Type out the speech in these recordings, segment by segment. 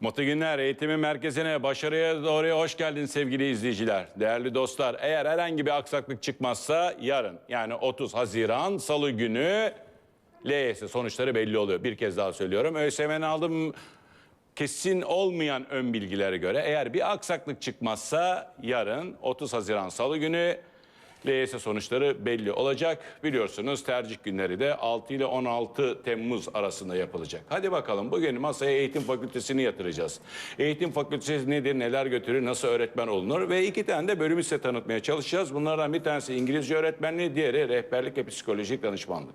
Mutlu günler. Eğitimin merkezine, başarıya doğruya hoş geldiniz sevgili izleyiciler. Değerli dostlar, eğer herhangi bir aksaklık çıkmazsa yarın yani 30 Haziran Salı günü LYS sonuçları belli oluyor. Bir kez daha söylüyorum. ÖSYM'nin aldım kesin olmayan ön bilgilere göre eğer bir aksaklık çıkmazsa yarın 30 Haziran Salı günü LYS sonuçları belli olacak. Biliyorsunuz tercih günleri de 6 ile 16 Temmuz arasında yapılacak. Hadi bakalım bugün masaya eğitim fakültesini yatıracağız. Eğitim fakültesi nedir, neler götürür, nasıl öğretmen olunur ve iki tane de bölümü size tanıtmaya çalışacağız. Bunlardan bir tanesi İngilizce öğretmenliği, diğeri rehberlik ve psikolojik danışmanlık.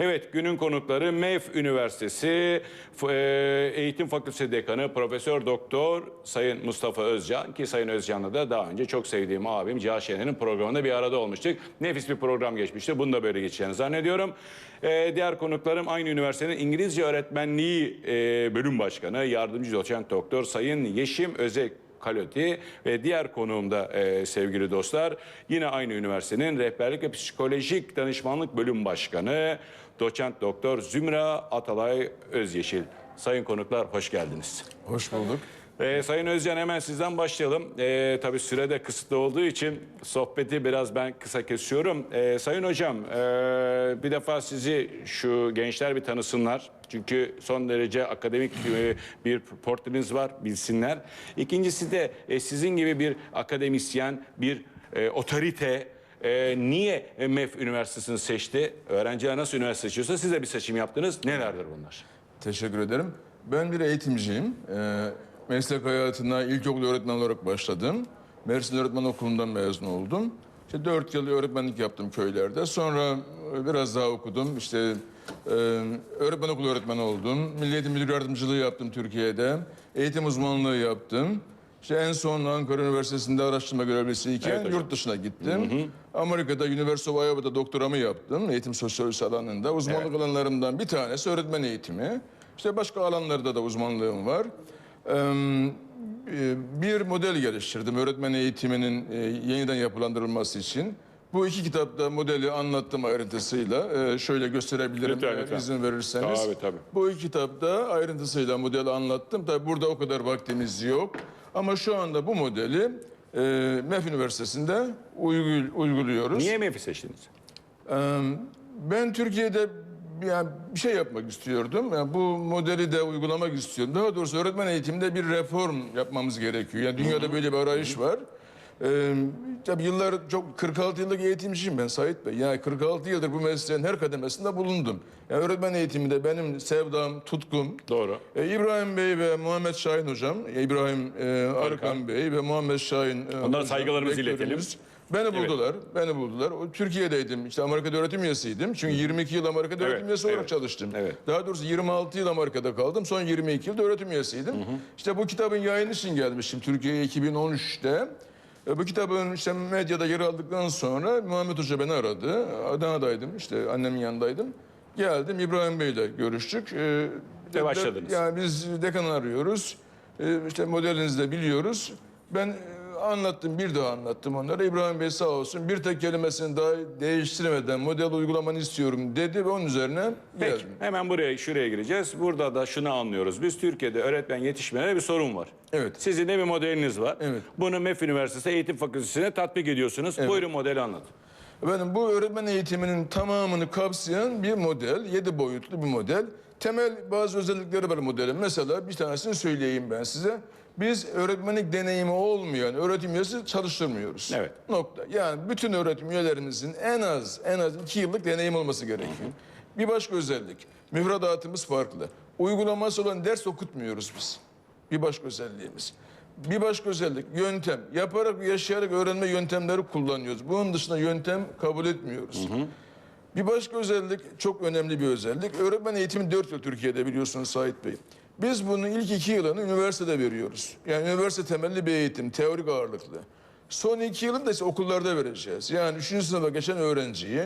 Evet günün konukları MEF Üniversitesi e, Eğitim Fakültesi Dekanı Profesör Doktor Sayın Mustafa Özcan ki Sayın Özcan'la da daha önce çok sevdiğim abim Cihan Şener'in programında bir arada olmuştuk. Nefis bir program geçmişti. Bunu da böyle geçeceğini zannediyorum. E, diğer konuklarım aynı üniversitenin İngilizce Öğretmenliği e, Bölüm Başkanı Yardımcı Doçent Doktor Sayın Yeşim Özek Kaloti ve diğer konuğum da e, sevgili dostlar yine aynı üniversitenin rehberlik ve psikolojik danışmanlık bölüm başkanı doçent doktor Zümra Atalay Özyeşil. Sayın konuklar hoş geldiniz. Hoş bulduk. Ee, Sayın Özcan hemen sizden başlayalım. Ee, tabii sürede kısıtlı olduğu için sohbeti biraz ben kısa kesiyorum. Ee, Sayın Hocam ee, bir defa sizi şu gençler bir tanısınlar. Çünkü son derece akademik bir portreniz var bilsinler. İkincisi de ee, sizin gibi bir akademisyen, bir ee, otorite ee, niye MEF Üniversitesi'ni seçti? Öğrenciler nasıl üniversite seçiyorsa siz de bir seçim yaptınız. Nelerdir bunlar? Teşekkür ederim. Ben bir eğitimciyim. Ee, meslek hayatına ilkokul öğretmen olarak başladım. Mersin Öğretmen Okulu'ndan mezun oldum. İşte dört yıl öğretmenlik yaptım köylerde. Sonra e, biraz daha okudum. İşte e, öğretmen okulu öğretmeni oldum. Milli Eğitim Müdür Yardımcılığı yaptım Türkiye'de. Eğitim uzmanlığı yaptım. İşte en son Ankara Üniversitesi'nde araştırma görevlisiyken Evet hocam. yurt dışına gittim. Amerika'da University of Iowa'da doktoramı yaptım. Eğitim sosyolojisi alanında. Uzmanlık alanlarımdan bir tanesi öğretmen eğitimi. İşte başka alanlarda da uzmanlığım var. E, bir model geliştirdim öğretmen eğitiminin e, yeniden yapılandırılması için. Bu iki kitapta modeli anlattım ayrıntısıyla. Ee, şöyle gösterebilirim Lütfen, lütfen. izin verirseniz. Tabii, tabii. Bu iki kitapta ayrıntısıyla modeli anlattım. Tabi burada o kadar vaktimiz yok. Ama şu anda bu modeli e, MEF Üniversitesi'nde uygul- uyguluyoruz. Niye MEF'i seçtiniz? Ben Türkiye'de yani bir şey yapmak istiyordum. Yani bu modeli de uygulamak istiyorum. Daha doğrusu öğretmen eğitiminde bir reform yapmamız gerekiyor. Yani dünyada böyle bir arayış var. Ee, tabii yıllar çok 46 yıllık eğitimciyim ben Sait Bey. Yani 46 yıldır bu mesleğin her kademesinde bulundum. Yani öğretmen eğitiminde benim sevdam, tutkum. Doğru. Ee, İbrahim Bey ve Muhammed Şahin hocam, İbrahim e, Arkan Bey ve Muhammed Şahin e, Onlara hocam, saygılarımızı iletelim. Beni buldular, beni buldular. O, Türkiye'deydim, işte Amerika'da öğretim üyesiydim. Çünkü 22 yıl Amerika'da Evet, öğretim üyesi olarak evet, çalıştım. evet. Daha doğrusu 26 yıl Amerika'da kaldım. Son 22 yılda öğretim üyesiydim. İşte bu kitabın yayını için gelmiştim Türkiye'ye 2013'te. E, Bu kitabın işte medyada yer aldıktan sonra Muhammed Hoca beni aradı. Adana'daydım, işte annemin yanındaydım. Geldim, İbrahim Bey'le görüştük. E, dediler, başladınız. Yani biz dekanı arıyoruz. E, işte modelinizi de biliyoruz. Ben anlattım, bir daha anlattım onlara. İbrahim Bey sağ olsun bir tek kelimesini daha değiştirmeden model uygulamanı istiyorum dedi ve onun üzerine Peki geldim. hemen buraya şuraya gireceğiz. Burada da şunu anlıyoruz. Biz Türkiye'de öğretmen yetişmelerinde bir sorun var. Evet. Sizin de bir modeliniz var. Evet. Bunu MEF Üniversitesi Eğitim Fakültesi'ne tatbik ediyorsunuz. Buyurun modeli anlatın. Efendim bu öğretmen eğitiminin tamamını kapsayan bir model, yedi boyutlu bir model. Temel bazı özellikleri var modelin. Mesela bir tanesini söyleyeyim ben size. Biz öğretmenlik deneyimi olmayan öğretim üyesi çalıştırmıyoruz. Evet. Nokta. Yani bütün öğretim üyelerimizin en az en az iki yıllık deneyim olması gerekiyor. Bir başka özellik. Müfredatımız farklı. Uygulaması olan ders okutmuyoruz biz. Bir başka özelliğimiz. Bir başka özellik yöntem. Yaparak ve yaşayarak öğrenme yöntemleri kullanıyoruz. Bunun dışında yöntem kabul etmiyoruz. Bir başka özellik çok önemli bir özellik. Öğretmen eğitimi 4 yıl Türkiye'de biliyorsunuz Sait Bey. Biz bunun ilk iki yılını üniversitede veriyoruz. Yani üniversite temelli bir eğitim, teorik ağırlıklı. Son iki yılını da ise okullarda vereceğiz. Yani üçüncü sınıfa geçen öğrenciyi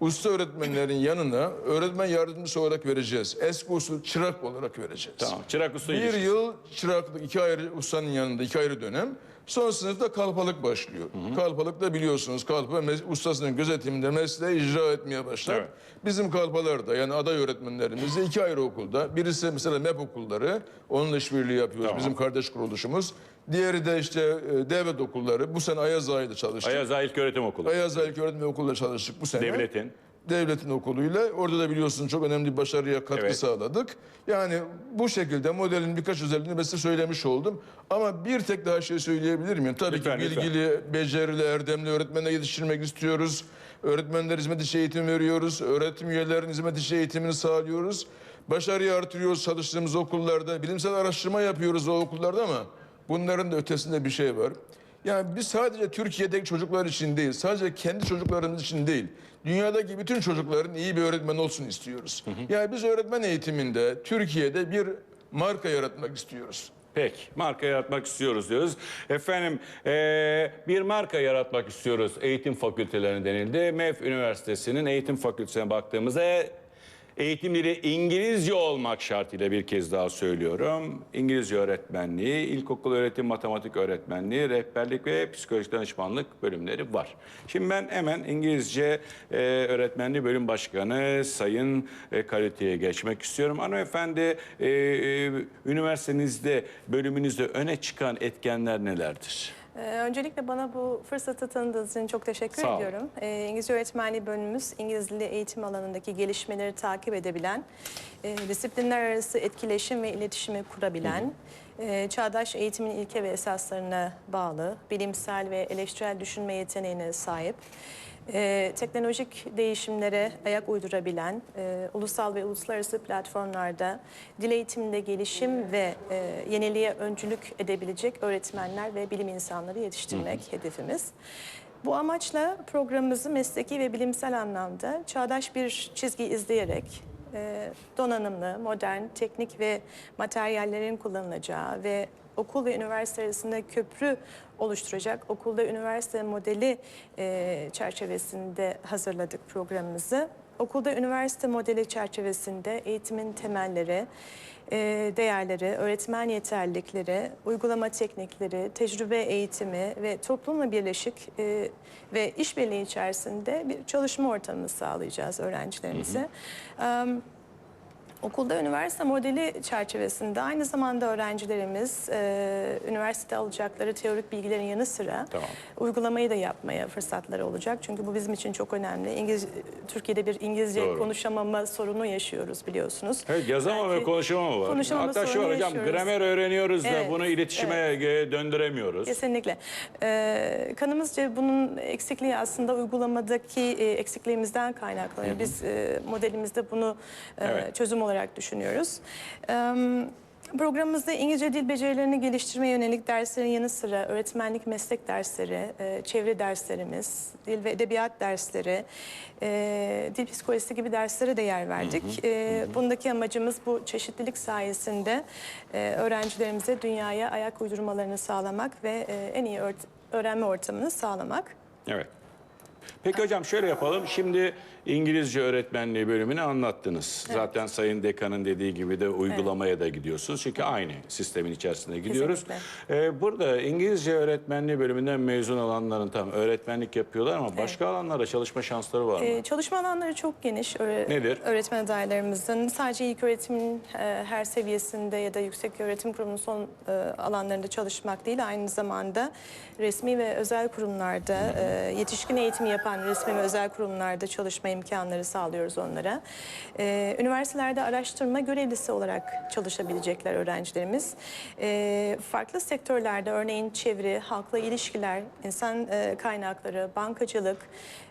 usta öğretmenlerin yanına öğretmen yardımcısı olarak vereceğiz. Eski usul çırak olarak vereceğiz. Tamam. Çırak usta Bir ilişkisi. yıl çıraklık iki ayrı ustanın yanında iki ayrı dönem. Son sınıfta kalpalık başlıyor. Kalpalık da biliyorsunuz kalpa ustasının gözetiminde mesleği icra etmeye başlar. Evet. Bizim kalpalar da yani aday öğretmenlerimiz de iki ayrı okulda. Birisi mesela MEP okulları. Onunla işbirliği yapıyoruz. Tamam. Bizim kardeş kuruluşumuz. Diğeri de işte e, devlet okulları. Bu sene Ayaz Ağa'yla çalıştık. Ayaz Ağa İlköğretim Okulu. Ayaz Ağa İlköğretim Okulu'yla çalıştık bu sene. Devletin. Devletin okuluyla. Orada da biliyorsunuz çok önemli bir başarıya katkı Evet. sağladık. Yani bu şekilde modelin birkaç özelliğini ben size söylemiş oldum. Ama bir tek daha şey söyleyebilir miyim? Tabii Lütfen, ki lütfen. bilgili, becerili, erdemli öğretmenler yetiştirmek istiyoruz. Öğretmenler hizmet içi eğitim veriyoruz. Öğretim üyelerinin hizmet içi eğitimini sağlıyoruz. Başarıyı artırıyoruz çalıştığımız okullarda. Bilimsel araştırma yapıyoruz o okullarda ama bunların da ötesinde bir şey var. Yani biz sadece Türkiye'deki çocuklar için değil, sadece kendi çocuklarımız için değil, dünyadaki bütün çocukların iyi bir öğretmen olsun istiyoruz. Yani biz öğretmen eğitiminde Türkiye'de bir marka yaratmak istiyoruz. Peki, marka yaratmak istiyoruz diyoruz. Efendim, eee, bir marka yaratmak istiyoruz eğitim fakültelerine denildi. MEF Üniversitesi'nin eğitim fakültesine baktığımızda eğitimleri İngilizce olmak şartıyla bir kez daha söylüyorum. İngilizce öğretmenliği, ilkokul öğretim, matematik öğretmenliği, rehberlik ve psikolojik danışmanlık bölümleri var. Şimdi ben hemen İngilizce eee, öğretmenliği bölüm başkanı Sayın e, Kalite'ye geçmek istiyorum. Hanımefendi, eee, üniversitenizde, bölümünüzde öne çıkan etkenler nelerdir? Ee, Öncelikle bana bu fırsatı tanıdığınız için çok teşekkür Sağ ediyorum. Ee, İngilizce öğretmenliği bölümümüz İngiliz dili eğitim alanındaki gelişmeleri takip edebilen, e, disiplinler arası etkileşim ve iletişimi kurabilen, e, çağdaş eğitimin ilke ve esaslarına bağlı, bilimsel ve eleştirel düşünme yeteneğine sahip, e, teknolojik değişimlere ayak uydurabilen, e, ulusal ve uluslararası platformlarda dil eğitiminde gelişim ve e, yeniliğe öncülük edebilecek öğretmenler ve bilim insanları yetiştirmek hedefimiz. Bu amaçla programımızı mesleki ve bilimsel anlamda çağdaş bir çizgi izleyerek e, donanımlı, modern, teknik ve materyallerin kullanılacağı ve okul ve üniversite arasında köprü oluşturacak okulda üniversite modeli e, çerçevesinde hazırladık programımızı. Okulda üniversite modeli çerçevesinde eğitimin temelleri, e, değerleri, öğretmen yeterlilikleri, uygulama teknikleri, tecrübe eğitimi ve toplumla birleşik e, ve işbirliği içerisinde bir çalışma ortamı sağlayacağız öğrencilerimize. Em, Okulda üniversite modeli çerçevesinde aynı zamanda öğrencilerimiz e, üniversitede alacakları teorik bilgilerin yanı sıra Tamam. uygulamayı da yapmaya fırsatları olacak. Çünkü bu bizim için çok önemli. İngiliz, Türkiye'de bir İngilizce Doğru. konuşamama sorunu yaşıyoruz biliyorsunuz. Evet, yazamama ve Belki konuşamama var. konuşamama Hatta şu sorunu var hocam, yaşıyoruz. gramer öğreniyoruz da Evet, bunu iletişime e, döndüremiyoruz. Kesinlikle. Ee, kanımızca bunun eksikliği aslında uygulamadaki e, eksikliğimizden kaynaklanıyor. Biz e, modelimizde bunu e, Evet. çözüm olarak düşünüyoruz. Ee, Programımızda İngilizce dil becerilerini geliştirmeye yönelik derslerin yanı sıra öğretmenlik meslek dersleri, e, çevre derslerimiz, dil ve edebiyat dersleri, e, dil psikolojisi gibi derslere de yer verdik. E, Bundaki amacımız bu çeşitlilik sayesinde e, öğrencilerimize dünyaya ayak uydurmalarını sağlamak ve e, en iyi öğrenme ortamını sağlamak. Evet. Peki hocam şöyle yapalım. Şimdi İngilizce öğretmenliği bölümünü anlattınız. Zaten Sayın Dekan'ın dediği gibi de uygulamaya da gidiyorsunuz. Çünkü aynı sistemin içerisinde gidiyoruz. Ee, burada İngilizce öğretmenliği bölümünden mezun olanların tam öğretmenlik yapıyorlar ama başka alanlarda çalışma şansları var mı? Ee, çalışma alanları çok geniş. Öğre- Nedir? Öğretmen adaylarımızın sadece ilk öğretimin e, her seviyesinde ya da yüksek öğretim kurumunun son e, alanlarında çalışmak değil, aynı zamanda resmi ve özel kurumlarda e, yetişkin eğitimi yapan resmi ve özel kurumlarda çalışma imkanları sağlıyoruz onlara. E, üniversitelerde araştırma görevlisi olarak çalışabilecekler öğrencilerimiz. E, farklı sektörlerde örneğin çevre, halkla ilişkiler, insan e, kaynakları, bankacılık,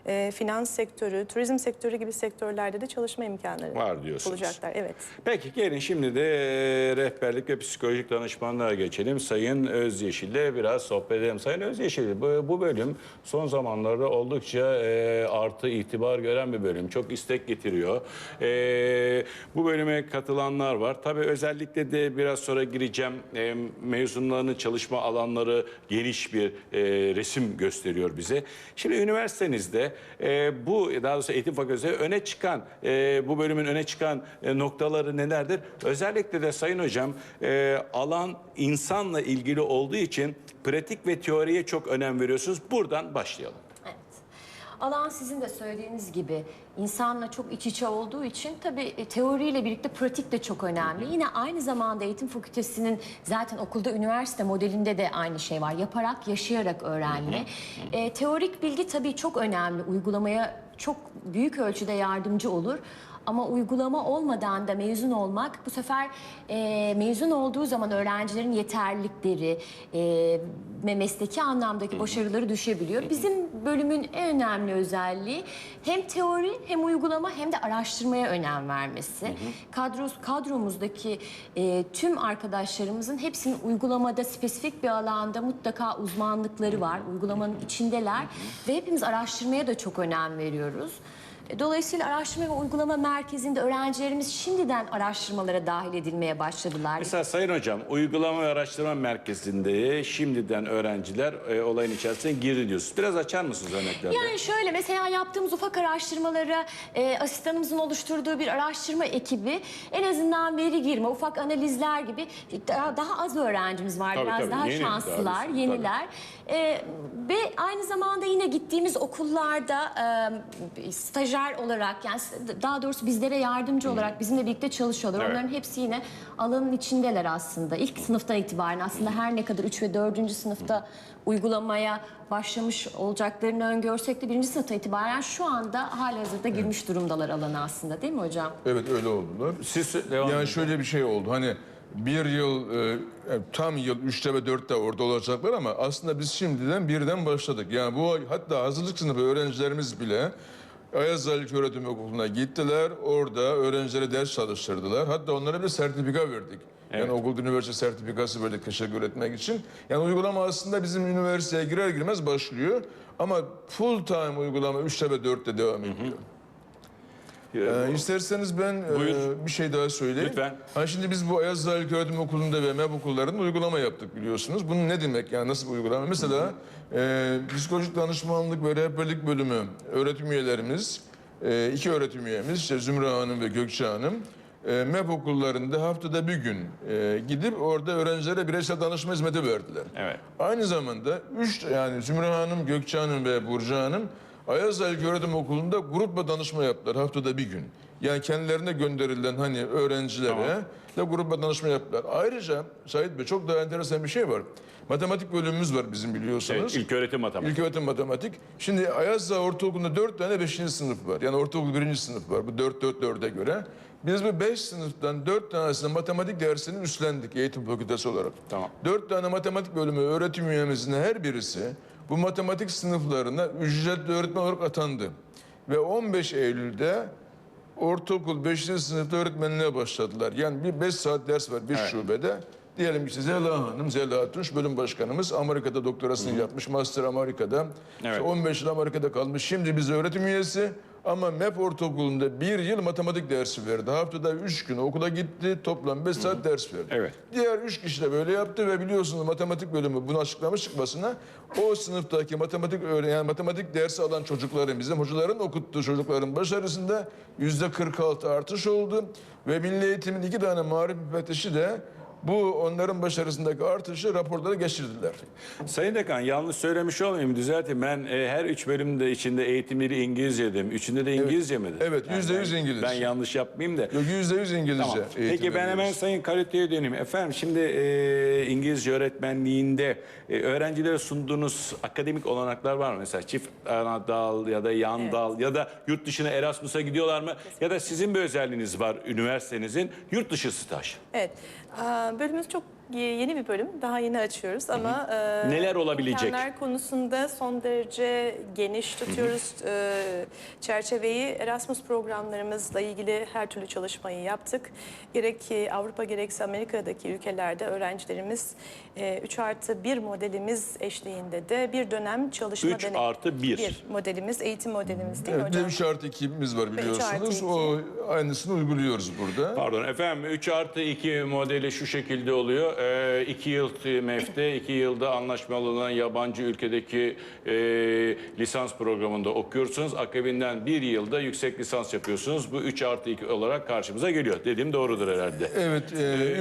e, finans sektörü, turizm sektörü gibi sektörlerde de çalışma imkanları Var diyorsunuz. bulacaklar. Evet. Peki gelin şimdi de e, rehberlik ve psikolojik danışmanlığa geçelim. Sayın Özyeşil'le biraz sohbet edelim. Sayın Özyeşil bu, bu bölüm son zamanlarda oldukça oldukça e, artı itibar gören bir bölüm. Çok istek getiriyor. E, bu bölüme katılanlar var. Tabii özellikle de biraz sonra gireceğim. E, mezunlarının çalışma alanları geniş bir e, resim gösteriyor bize. Şimdi üniversitenizde e, bu daha doğrusu eğitim fakültesi öne çıkan e, bu bölümün öne çıkan e, noktaları nelerdir? Özellikle de Sayın Hocam e, alan insanla ilgili olduğu için pratik ve teoriye çok önem veriyorsunuz. Buradan başlayalım. Alan sizin de söylediğiniz gibi insanla çok iç içe olduğu için tabii e, teoriyle birlikte pratik de çok önemli. Yine aynı zamanda eğitim fakültesinin zaten okulda üniversite modelinde de aynı şey var. Yaparak, yaşayarak öğrenme. E, teorik bilgi tabii çok önemli. Uygulamaya çok büyük ölçüde yardımcı olur. Ama uygulama olmadan da mezun olmak bu sefer e, mezun olduğu zaman öğrencilerin yeterlilikleri ve mesleki anlamdaki başarıları düşebiliyor. Bizim bölümün en önemli özelliği hem teori hem uygulama hem de araştırmaya önem vermesi. Kadros, kadromuzdaki e, tüm arkadaşlarımızın hepsinin uygulamada spesifik bir alanda mutlaka uzmanlıkları var. Uygulamanın içindeler ve hepimiz araştırmaya da çok önem veriyoruz. E, Dolayısıyla araştırma ve uygulama merkezinde öğrencilerimiz şimdiden araştırmalara dahil edilmeye başladılar. Mesela Sayın Hocam uygulama ve araştırma merkezinde şimdiden öğrenciler e, olayın içerisine girdi diyorsunuz. Biraz açar mısınız örneklerle? Yani şöyle mesela yaptığımız ufak araştırmalara e, asistanımızın oluşturduğu bir araştırma ekibi en azından veri girme, ufak analizler gibi daha, daha az öğrencimiz var. Tabii, Biraz tabii. daha Yeni, şanslılar, daha yeniler. E, ve aynı zamanda yine gittiğimiz okullarda e, stajyer olarak yani daha doğrusu bizlere yardımcı olarak bizimle birlikte çalışıyorlar. Evet. Onların hepsi yine alanın içindeler aslında. İlk sınıftan itibaren aslında her ne kadar 3 ve 4. sınıfta uygulamaya başlamış olacaklarını öngörsek de birinci sınıfta itibaren şu anda halihazırda girmiş durumdalar alana aslında değil mi hocam? Evet öyle oldular. Siz devam Yani edin. şöyle bir şey oldu. Hani bir yıl, e, tam yıl üçte ve dörtte orada olacaklar ama aslında biz şimdiden birden başladık. Yani bu hatta hazırlık sınıfı öğrencilerimiz bile Ayaz Halil Öğretim Okulu'na gittiler. Orada öğrencilere ders çalıştırdılar. Hatta onlara bir sertifika verdik. Yani okulda üniversite sertifikası verdik teşekkür etmek için. Yani uygulama aslında bizim üniversiteye girer girmez başlıyor. Ama full time uygulama 3'te ve 4'te devam ediyor. Ee, isterseniz ben e, bir şey daha söyleyeyim. Lütfen. Ha şimdi biz bu Ayaz Halil Öğretim Okulu'nda ve MEB okullarında uygulama yaptık biliyorsunuz. Bunun ne demek yani nasıl bir uygulama? Mesela e, psikolojik danışmanlık ve rehberlik bölümü öğretim üyelerimiz, e, iki öğretim üyemiz işte Zümra Hanım ve Gökçe Hanım e, MEB okullarında haftada bir gün e, gidip orada öğrencilere bireysel danışma hizmeti verdiler. Evet. Aynı zamanda üç yani Zümra Hanım, Gökçe Hanım ve Burcu Hanım Ayaz Öğretim Okulu'nda grupla danışma yaptılar haftada bir gün. Yani kendilerine gönderilen hani öğrencilere de grupla danışma yaptılar. Ayrıca Sait Bey çok daha enteresan bir şey var. Matematik bölümümüz var bizim biliyorsunuz. Evet, ilk öğretim matematik. İlk öğretim matematik. Şimdi Ayazza Ortaokulu'nda dört tane beşinci sınıf var. Yani ortaokul birinci sınıf var. Bu dört dört dörde göre. Biz bu beş sınıftan dört tanesinin matematik dersini üstlendik eğitim fakültesi olarak. Tamam. Dört tane matematik bölümü öğretim üyemizin her birisi bu matematik sınıflarına ücretli öğretmen olarak atandı. Ve 15 Eylül'de ortaokul 5. sınıfta öğretmenliğe başladılar. Yani bir 5 saat ders var bir Evet. şubede. Diyelim ki Zela Hanım, Zela Tunç bölüm başkanımız Amerika'da doktorasını yapmış. Master Amerika'da. Evet. İşte 15 yıl Amerika'da kalmış. Şimdi biz öğretim üyesi ama MEP Ortaokulu'nda bir yıl matematik dersi verdi. Haftada 3 gün okula gitti. Toplam 5 saat ders verdi. Evet. Diğer 3 kişi de böyle yaptı ve biliyorsunuz matematik bölümü bunu açıklamış çıkmasına o sınıftaki matematik öğren yani matematik dersi alan çocukların bizim hocaların okuttuğu çocukların başarısında yüzde 46 artış oldu ve Milli Eğitim'in iki tane marif müfettişi de bu onların başarısındaki artışı raporlara geçirdiler. Sayın Dekan yanlış söylemiş olmayayım düzelteyim. Ben e, her üç bölümde içinde eğitimleri İngilizce dedim. Üçünde de İngilizce mi? Evet, yüzde yüz İngilizce. Ben yanlış yapmayayım da. Yok yüzde yüz İngilizce Tamam. Peki ben hemen. Sayın Kalite'ye döneyim. Efendim şimdi e, İngilizce öğretmenliğinde e, öğrencilere sunduğunuz akademik olanaklar var mı? Mesela çift ana dal ya da yan dal ya da yurt dışına Erasmus'a gidiyorlar mı? Ya da sizin bir özelliğiniz var üniversitenizin yurt dışı staj. Evet, bölümümüz çok yeni bir bölüm. Daha yeni açıyoruz ama e, Neler olabilecek? imkanlar konusunda son derece geniş tutuyoruz. E, çerçeveyi Erasmus programlarımızla ilgili her türlü çalışmayı yaptık. Gerek ki Avrupa gerekse Amerika'daki ülkelerde öğrencilerimiz e, 3 artı 1 modelimiz eşliğinde de bir dönem çalışma 3 deneyim- artı 1. bir modelimiz, eğitim modelimiz değil mi Evet, hocam? 3 artı 2'miz var artı biliyorsunuz. iki. O aynısını uyguluyoruz burada. Pardon efendim 3 artı 2 modeli şu şekilde oluyor. 2 yıl MEF'te, 2 yılda anlaşmalı olan yabancı ülkedeki e, lisans programında okuyorsunuz. Akabinden 1 yılda yüksek lisans yapıyorsunuz. Bu 3 artı 2 olarak karşımıza geliyor. Dediğim doğrudur herhalde. Evet,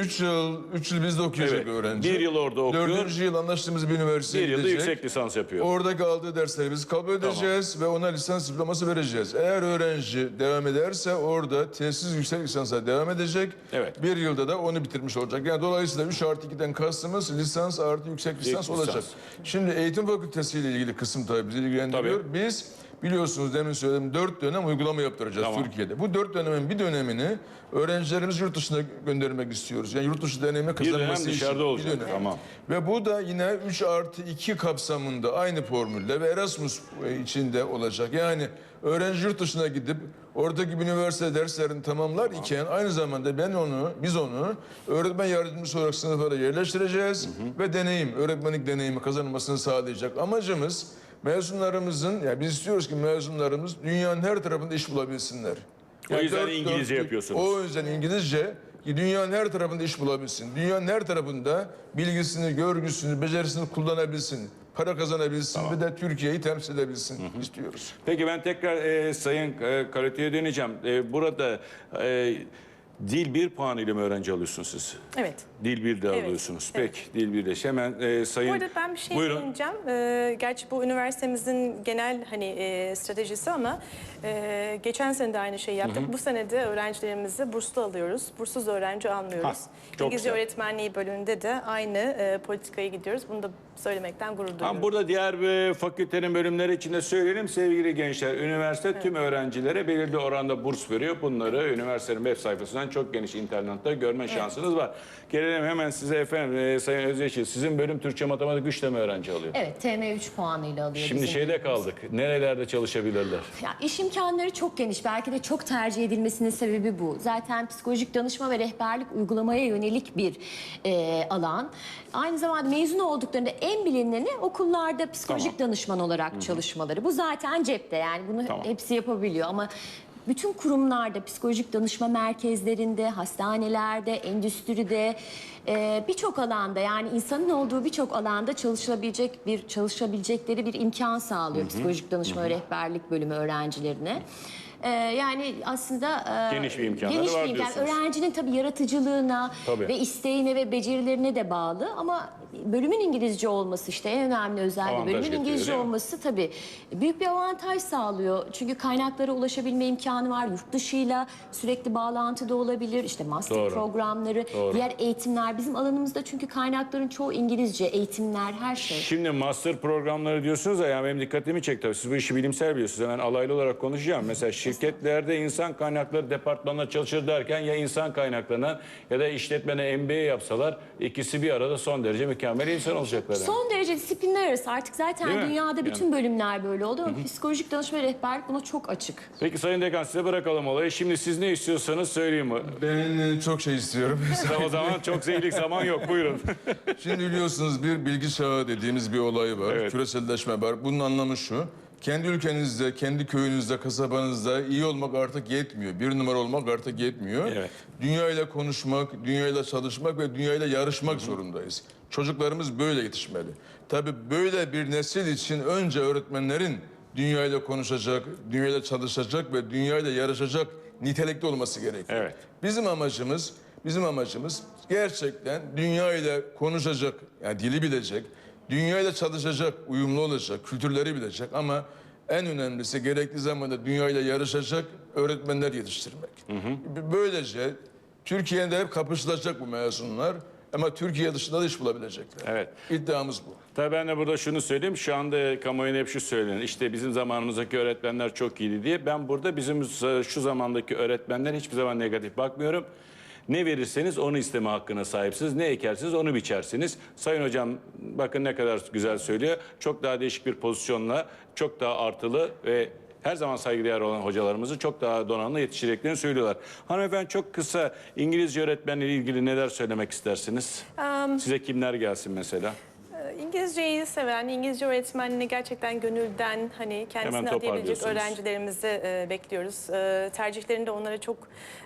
3 yıl 3 yıl bizde okuyacak Evet, öğrenci. bir yıl orada okuyor. Dördüncü yıl anlaştığımız bir üniversiteye Bir yılda gidecek. yüksek lisans yapıyor. Oradaki aldığı dersleri biz kabul edeceğiz ve ona lisans diploması vereceğiz. Eğer öğrenci devam ederse orada tesis yüksek lisansa devam edecek. Evet. Bir yılda da onu bitirmiş olacak. Yani dolayısıyla 3 artı 2'den kastımız lisans artı yüksek lisans lisans. olacak. Şimdi eğitim fakültesiyle ilgili kısım tabii bizi ilgilendiriyor. Biz biliyorsunuz demin söyledim 4 dönem uygulama yaptıracağız Tamam. Türkiye'de. Bu 4 dönemin bir dönemini öğrencilerimiz yurt dışına göndermek istiyoruz. Yani yurt dışı deneyimi Bir dönem kazanması için. dışarıda bir olacak. dönem. Tamam. Ve bu da yine 3 artı 2 kapsamında aynı formülle ve Erasmus içinde olacak. Yani öğrenci yurt dışına gidip oradaki bir üniversite derslerini tamamlar iken aynı zamanda ben onu, biz onu öğretmen yardımcısı olarak sınıflara yerleştireceğiz ve deneyim, öğretmenlik deneyimi kazanılmasını sağlayacak. Amacımız mezunlarımızın, yani biz istiyoruz ki mezunlarımız dünyanın her tarafında iş bulabilsinler. O yüzden dört İngilizce dörtlük- yapıyorsunuz. O yüzden İngilizce ki dünyanın her tarafında iş bulabilsin. Dünyanın her tarafında bilgisini, görgüsünü, becerisini kullanabilsin. Para kazanabilsin ve de Türkiye'yi temsil edebilsin istiyoruz. Peki ben tekrar e, Sayın e, Karate'ye döneceğim. E, burada e, dil 1 puanıyla mı öğrenci alıyorsunuz siz? Evet. Dil 1 de Evet, alıyorsunuz. evet. Peki dil 1'de. Hemen e, Sayın... Bu arada ben bir şey Buyurun. söyleyeceğim. Ee, gerçi bu üniversitemizin genel hani e, stratejisi ama e, geçen sene de aynı şeyi yaptık. Bu sene de öğrencilerimizi burslu alıyoruz. Burssuz öğrenci almıyoruz. Ha, İngilizce güzel. öğretmenliği bölümünde de aynı e, politikaya gidiyoruz. Bunu da söylemekten gurur duyuyorum. Tam burada diğer e, fakültenin bölümleri içinde söyleyelim sevgili gençler. Üniversite tüm öğrencilere belirli oranda burs veriyor. Bunları üniversitenin web sayfasından çok geniş internette görme şansınız var. Gelelim hemen size efendim e, Sayın Özyeşil. Sizin bölüm Türkçe Matematik 3'te mi öğrenci alıyor? Evet, TM3 puanıyla alıyor. Şimdi bizim şeyde kaldık. Nerelerde çalışabilirler? Ya iş imkanları çok geniş. Belki de çok tercih edilmesinin sebebi bu. Zaten psikolojik danışma ve rehberlik uygulamaya yönelik bir e, alan. Aynı zamanda mezun olduklarında en bilineni okullarda psikolojik Tamam. danışman olarak çalışmaları. Bu zaten cepte yani bunu Tamam. hepsi yapabiliyor ama bütün kurumlarda, psikolojik danışma merkezlerinde, hastanelerde, endüstride, e, birçok alanda yani insanın olduğu birçok alanda çalışılabilecek bir çalışabilecekleri bir imkan sağlıyor psikolojik danışma rehberlik bölümü öğrencilerine. E, yani aslında e, Geniş bir imkanları geniş var imkan. diyorsunuz. Öğrencinin tabii yaratıcılığına Tabii. ve isteğine ve becerilerine de bağlı ama bölümün İngilizce olması işte en önemli özelliği Avantaj bölümün getiriyor, İngilizce değil mi? olması tabii büyük bir avantaj sağlıyor. Çünkü kaynaklara ulaşabilme imkanı var. Yurt dışıyla sürekli bağlantıda olabilir. İşte master Doğru. programları, Doğru. diğer eğitimler. Bizim alanımızda çünkü kaynakların çoğu İngilizce, eğitimler, her şey. Şimdi master programları diyorsunuz ya yani benim dikkatimi çekti. Siz bu işi bilimsel biliyorsunuz. Hemen alaylı olarak konuşacağım. Mesela şirketlerde insan kaynakları departmanına çalışır derken ya insan kaynaklarından ya da işletmene MBA yapsalar ikisi bir arada son derece mükemmel insan olacaklar. yani. Son derece disiplinler arası artık zaten Değil mi? dünyada bütün bölümler böyle oldu ama psikolojik danışma rehberlik buna çok açık. Peki Sayın Dekan size bırakalım olayı. Şimdi siz ne istiyorsanız söyleyeyim. Ben e, çok şey istiyorum. o zaman çok zeylik zaman yok. Buyurun. Şimdi biliyorsunuz bir bilgi çağı dediğimiz bir olay var. Evet. Küreselleşme var. Bunun anlamı şu. Kendi ülkenizde, kendi köyünüzde, kasabanızda iyi olmak artık yetmiyor. Bir numara olmak artık yetmiyor. Evet. Dünya ile konuşmak, dünya ile çalışmak ve dünya ile yarışmak zorundayız. Çocuklarımız böyle yetişmeli. Tabii böyle bir nesil için önce öğretmenlerin dünya ile konuşacak, dünya ile çalışacak ve dünya ile yarışacak nitelikli olması gerekiyor. Evet. Bizim amacımız, bizim amacımız gerçekten dünya ile konuşacak, yani dili bilecek, dünya ile çalışacak, uyumlu olacak, kültürleri bilecek ama en önemlisi gerekli zamanda dünya ile yarışacak öğretmenler yetiştirmek. Böylece Türkiye'de hep kapışılacak bu mezunlar ama Türkiye dışında da iş bulabilecekler. Evet. İddiamız bu. Tabii ben de burada şunu söyleyeyim. Şu anda kamuoyuna hep şu söylenir. İşte bizim zamanımızdaki öğretmenler çok iyiydi diye. Ben burada bizim şu zamandaki öğretmenler hiçbir zaman negatif bakmıyorum. Ne verirseniz onu isteme hakkına sahipsiniz. Ne ekersiniz onu biçersiniz. Sayın hocam bakın ne kadar güzel söylüyor. Çok daha değişik bir pozisyonla, çok daha artılı ve her zaman saygıdeğer olan hocalarımızı çok daha donanımlı yetiştireceklerini söylüyorlar. Hanımefendi çok kısa İngilizce öğretmenle ilgili neler söylemek istersiniz? Size kimler gelsin mesela? İngilizceyi seven, İngilizce öğretmenliğine gerçekten gönülden hani kendisini adayabilecek öğrencilerimizi e, bekliyoruz. E, tercihlerinde onlara çok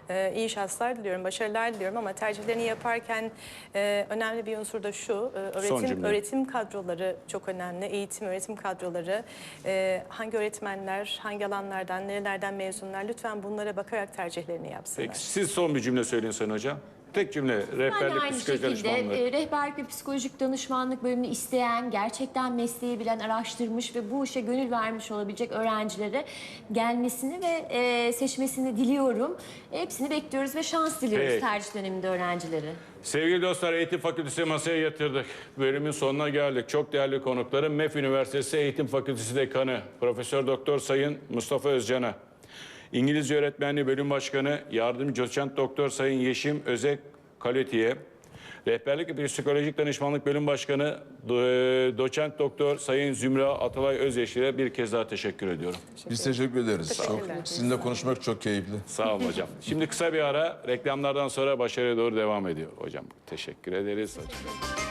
e, iyi şanslar diliyorum, başarılar diliyorum ama tercihlerini yaparken e, önemli bir unsur da şu, e, öğretim öğretim kadroları çok önemli, eğitim öğretim kadroları, e, hangi öğretmenler, hangi alanlardan, nerelerden mezunlar lütfen bunlara bakarak tercihlerini yapsınlar. Peki siz son bir cümle söyleyin Sayın Hocam. Tek cümle rehberlik aynı psikoloji şekilde danışmanlığı. e, rehberlik ve psikolojik danışmanlık bölümünü isteyen, gerçekten mesleği bilen, araştırmış ve bu işe gönül vermiş olabilecek öğrencilere gelmesini ve e, seçmesini diliyorum. Hepsini bekliyoruz ve şans diliyoruz Peki. tercih döneminde öğrencilere. Sevgili dostlar Eğitim Fakültesi masaya yatırdık. Bölümün sonuna geldik. Çok değerli konuklarım MEF Üniversitesi Eğitim Fakültesi Dekanı Profesör Doktor Sayın Mustafa Özcan'a, İngilizce Öğretmenliği Bölüm Başkanı Yardımcı Doçent Doktor Sayın Yeşim Özek Kaleti'ye, Rehberlik ve Psikolojik Danışmanlık Bölüm Başkanı Do- Doçent Doktor Sayın Zümra Atalay Özyeşil'e bir kez daha teşekkür ediyorum. Biz teşekkür ederiz. Çok, sizinle konuşmak çok keyifli. Sağ olun hocam. Şimdi kısa bir ara reklamlardan sonra başarıya doğru devam ediyor hocam. Teşekkür ederiz hocam.